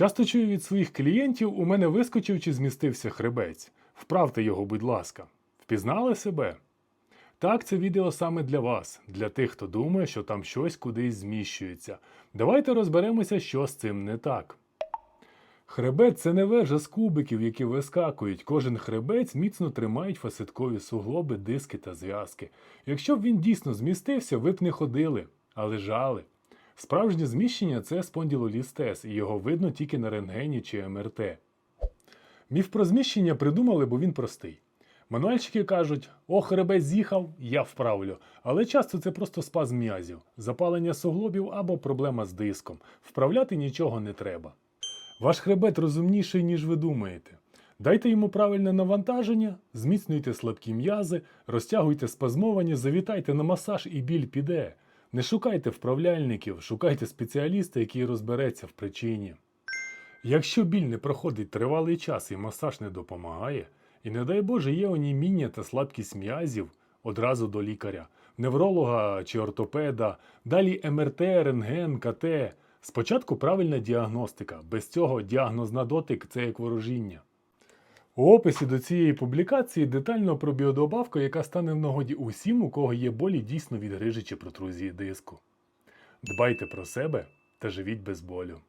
Часто чую від своїх клієнтів, у мене вискочив чи змістився хребець. Вправте його, будь ласка. Впізнали себе? Так, це відео саме для вас, для тих, хто думає, що там щось кудись зміщується. Давайте розберемося, що з цим не так. Хребет це не вежа з кубиків, які вискакують. Кожен хребець міцно тримають фасеткові суглоби, диски та зв'язки. Якщо б він дійсно змістився, ви б не ходили, а лежали. Справжнє зміщення це спондилолістез, і його видно тільки на рентгені чи МРТ. Міф про зміщення придумали, бо він простий. Мануальщики кажуть, о, хребець з'їхав, я вправлю. Але часто це просто спазм м'язів, запалення суглобів або проблема з диском. Вправляти нічого не треба. Ваш хребет розумніший, ніж ви думаєте. Дайте йому правильне навантаження, зміцнюйте слабкі м'язи, розтягуйте спазмовані, завітайте на масаж і біль піде. Не шукайте вправляльників, шукайте спеціаліста, який розбереться в причині. Якщо біль не проходить тривалий час і масаж не допомагає, і не дай Боже є оніміння та слабкість м'язів, одразу до лікаря, невролога чи ортопеда, далі МРТ, рентген, КТ. Спочатку правильна діагностика, без цього діагноз на дотик це як ворожіння. У описі до цієї публікації детально про біодобавку, яка стане в нагоді усім, у кого є болі дійсно від грижі чи протрузії диску. Дбайте про себе та живіть без болю.